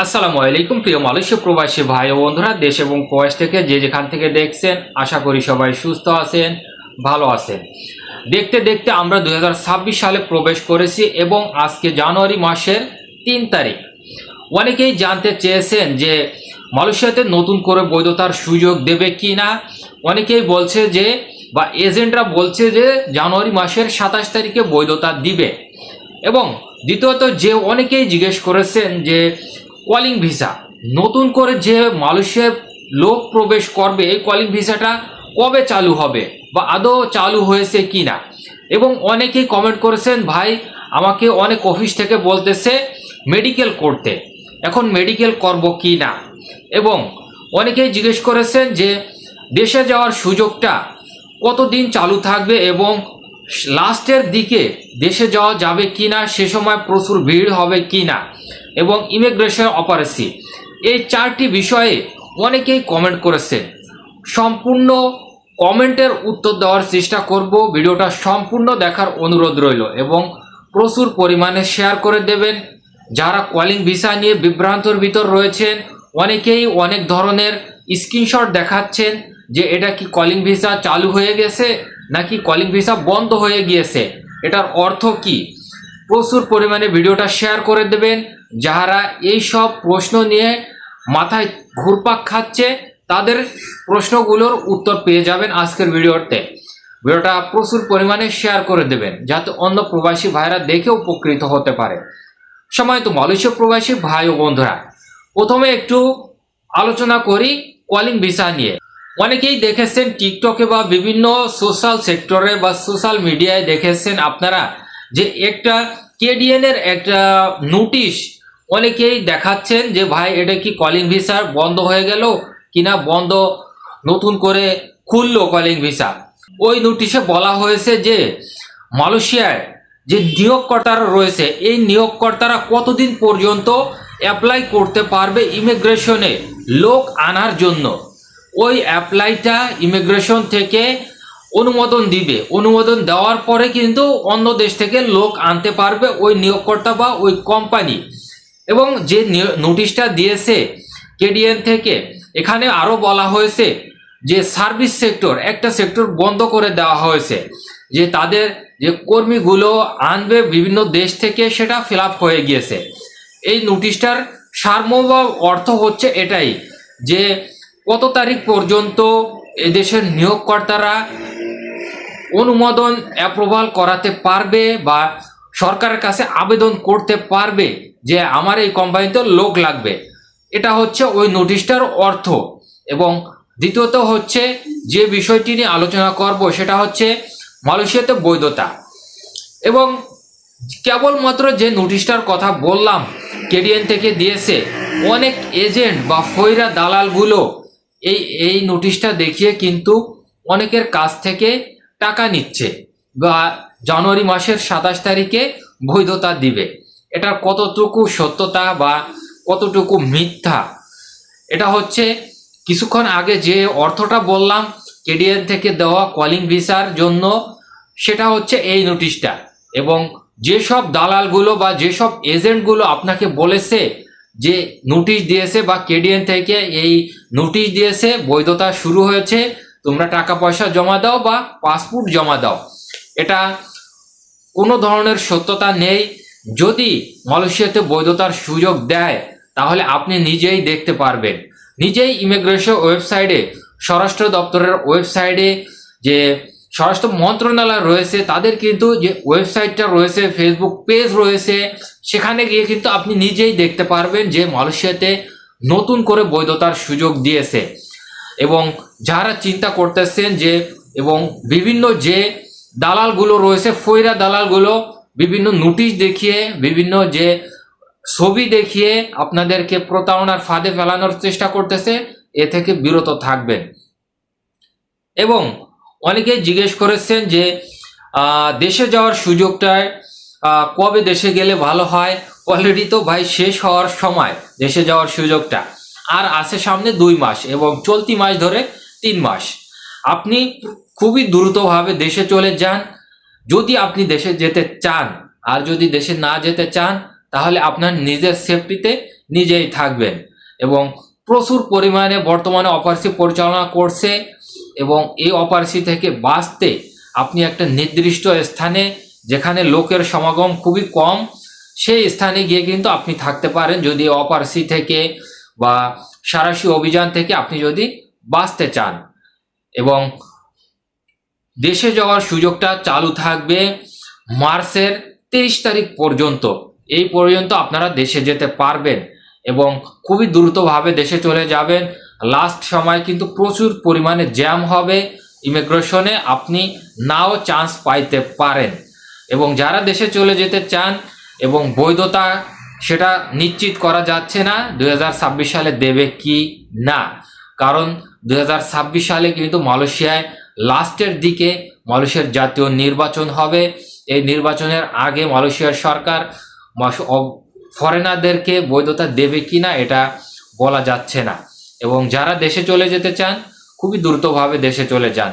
আসসালামু আলাইকুম, প্রিয় মালয়েশিয়া প্রবাসী ভাই ও বন্ধুরা, দেশ এবং প্রবাস থেকে যে যেখান থেকে দেখছেন, আশা করি সবাই সুস্থ আছেন, ভালো আছেন। দেখতে দেখতে আমরা দু হাজার ছাব্বিশ সালে প্রবেশ করেছি এবং আজকে জানুয়ারি মাসের তিন তারিখ। অনেকেই জানতে চেয়েছেন যে মালয়েশিয়াতে নতুন করে বৈধতার সুযোগ দেবে কি না অনেকেই বলছে যে, বা এজেন্টরা বলছে যে জানুয়ারি মাসের সাতাশ তারিখে বৈধতা দিবে। এবং দ্বিতীয়ত যে অনেকেই জিজ্ঞেস করেছেন যে কলিং ভিসা নতুন করে যে মালয়েশিয়ায় লোক প্রবেশ করবে, এই কলিং ভিসাটা কবে চালু হবে বা আদৌ চালু হয়েছে কি না এবং অনেকেই কমেন্ট করেছেন, ভাই, আমাকে অনেক অফিস থেকে বলতেছে মেডিকেল করতে। এখন মেডিকেল করব কি না? এবং অনেকেই জিজ্ঞেস করেছেন যে, দেশে যাওয়ার সুযোগটা কতদিন চালু থাকবে এবং লাস্টের দিকে দেশে যাওয়া যাবে কি না সে সময় প্রচুর ভিড় হবে কি না এবং ইমিগ্রেশন অপারেসি এই চারটি বিষয়ে অনেকেই কমেন্ট করেছেন সম্পূর্ণ কমেন্টের উত্তর দেওয়ার চেষ্টা করব। ভিডিওটা সম্পূর্ণ দেখার অনুরোধ রইল এবং প্রচুর পরিমাণে শেয়ার করে দেবেন। যারা কলিং ভিসা নিয়ে বিভ্রান্তর ভিতর রয়েছেন, অনেকেই অনেক ধরনের স্ক্রিনশট দেখাচ্ছেন। যে এটা কি কলিং ভিসা চালু হয়ে গেছে নাকি কলিং ভিসা বন্ধ হয়ে গিয়েছে? এটার অর্থ কি? প্রচুর পরিমাণে ভিডিওটা শেয়ার করে দেবেন। যারা এই সব প্রশ্ন নিয়ে মাথায় ঘুরপাক খাচ্ছে, তাদের প্রশ্নগুলোর উত্তর পেয়ে যাবেন আজকের ভিডিওতে। ভিডিওটা প্রচুর পরিমাণে শেয়ার করে দেবেন, যাতে অন্য প্রবাসী ভাইরা দেখে উপকৃত হতে পারে। সময় তো মালয়েশিয়া প্রবাসী ভাই ও বন্ধুরা, প্রথমে একটু আলোচনা করি কলিং ভিসা নিয়ে। অনেকেই দেখেছেন টিকটকে বা বিভিন্ন সোশ্যাল সেক্টরে বা সোশ্যাল মিডিয়ায় দেখেছেন আপনারা যে একটা কেডিএন এর একটা নোটিশ অনেকেই দেখাচ্ছেন যে, ভাই, এটা কি কলিং ভিসা? বন্ধ হয়ে গেল কিনা? বন্ধ নতুন করে খুললো কলিং ভিসা? ওই নোটিশে বলা হয়েছে যে, মালয়েশিয়ায় যে নিয়োগকর্তারা রয়েছে, এই নিয়োগকর্তারা কতদিন পর্যন্ত অ্যাপ্লাই করতে পারবে ইমিগ্রেশনে লোক আনার জন্য? ওই অ্যাপ্লাইটা ইমিগ্রেশন থেকে অনুমোদন দিবে। অনুমোদন দেওয়ার পরে কিন্তু অন্য দেশ থেকে লোক আনতে পারবে ওই নিয়োগকর্তা বা ওই কোম্পানি এবং যে নোটিশটা দিয়েছে কেডিএন থেকে, এখানে আরও বলা হয়েছে যে সার্ভিস সেক্টর একটা সেক্টর বন্ধ করে দেওয়া হয়েছে, যে তাদের যে কর্মীগুলো আনবে বিভিন্ন দেশ থেকে সেটা ফিল হয়ে গিয়েছে। এই নোটিশটার সার্বভৌম অর্থ হচ্ছে এটাই, যে কত তারিখ পর্যন্ত এদেশের নিয়োগকর্তারা অনুমোদন অ্যাপ্রুভাল করাতে পারবে বা সরকারের কাছে আবেদন করতে পারবে যে আমার এই কোম্পানিতে লোক লাগবে? এটা হচ্ছে ওই নোটিশটার অর্থ। এবং দ্বিতীয়ত হচ্ছে যে বিষয়টি নিয়ে আলোচনা করব সেটা হচ্ছে মালয়েশিয়াতে বৈধতা। এবং কেবলমাত্র যে নোটিশটার কথা বললাম, কেডিএন থেকে দিয়েছে, অনেক এজেন্ট বা ফৈরা দালালগুলো এই এই নোটিশটা দেখিয়ে কিন্তু অনেকের কাছ থেকে টাকা নিচ্ছে। বা জানুয়ারি মাসের সাতাশ তারিখে বৈধতা দিবে। এটার কতটুকু সত্যতা বা কতটুকু মিথ্যা? এটা হচ্ছে কিছুক্ষণ আগে যে অর্থটা বললাম কেডিএন থেকে দেওয়া কলিং ভিসার জন্য, সেটা হচ্ছে এই নোটিশটা এবং যেসব দালালগুলো বা যেসব এজেন্টগুলো আপনাকে বলেছে যে নোটিশ দিয়েছে বা কেডিএন থেকে এই নোটিশ দিয়েছে, বৈধতা শুরু হয়েছে, তোমরা টাকা পয়সা জমা দাও বা পাসপোর্ট জমা দাও। এটা কোনো ধরনের সত্যতা নেই। যদি মালয়েশিয়াতে বৈধতার সুযোগ দেয়, তাহলে আপনি নিজেই দেখতে পারবেন। নিজেই ইমিগ্রেশন ওয়েবসাইটে স্বরাষ্ট্র দপ্তরের ওয়েবসাইটে যে স্বরাষ্ট্র মন্ত্রণালয় রয়েছে, তাদের কিন্তু যে ওয়েবসাইটটা রয়েছে ফেসবুক পেজ রয়েছে, সেখানে গিয়ে কিন্তু আপনি নিজেই দেখতে পারবেন যে মালয়েশিয়াতে নতুন করে বৈধতার সুযোগ দিয়েছে। এবং যারা চিন্তা করতেছেন যে, এবং বিভিন্ন যে দালালগুলো রয়েছে ফৈরা দালালগুলো বিভিন্ন নোটিশ দেখিয়ে, বিভিন্ন যে ছবি দেখিয়ে আপনাদেরকে প্রতারণার ফাঁদে ফেলানোর চেষ্টা করতেছে, এ থেকে বিরত থাকবেন। এবং অনেকেই জিজ্ঞেস করেছেন যে দেশে যাওয়ার সুযোগটায় কবে দেশে গেলে ভালো হয়? অলরেডি তো ভাই শেষ হওয়ার সময়, দেশে যাওয়ার সুযোগটা। আর আছে সামনে দুই মাস এবং চলতি মাস ধরে তিন মাস। আপনি খুবই দ্রুতভাবে দেশে চলে যান। যদি আপনি দেশে যেতে চান, আর যদি দেশে না যেতে চান, তাহলে আপনার নিজের সেফটিতে নিজেই থাকবেন। এবং প্রচুর পরিমাণে বর্তমানে অপারসি পরিচালনা করছে এবং এই অপারসি থেকে বাঁচতে আপনি একটা নির্দিষ্ট স্থানে যেখানে লোকের সমাগম খুবই কম, সেই স্থানে গিয়ে কিন্তু আপনি থাকতে পারেন। যদি অপারসি থেকে বা সারাশি অভিযান থেকে আপনি যদি বাঁচতে চান এবং দেশে যাওয়ার সুযোগটা চালু থাকবে মার্চের তেইশ তারিখ পর্যন্ত। এই পর্যন্ত আপনারা দেশে যেতে পারবেন এবং খুবই দ্রুতভাবে দেশে চলে যাবেন। লাস্ট সময় কিন্তু প্রচুর পরিমাণে জ্যাম হবে। ইমিগ্রেশনে আপনি নাও চান্স পাইতে পারেন। এবং যারা দেশে চলে যেতে চান এবং বৈধতা সেটা নিশ্চিত করা যাচ্ছে না দু হাজার ছাব্বিশ সালে দেবে কি না? কারণ দু হাজার ছাব্বিশ সালে কিন্তু মালয়েশিয়ায় লাস্টের দিকে মালয়েশিয়ার জাতীয় নির্বাচন হবে। এই নির্বাচনের আগে মালয়েশিয়ার সরকার ফরেনারদেরকে বৈধতা দেবে কি না এটা বলা যাচ্ছে না। এবং যারা দেশে চলে যেতে চান, খুবই দ্রুতভাবে দেশে চলে যান।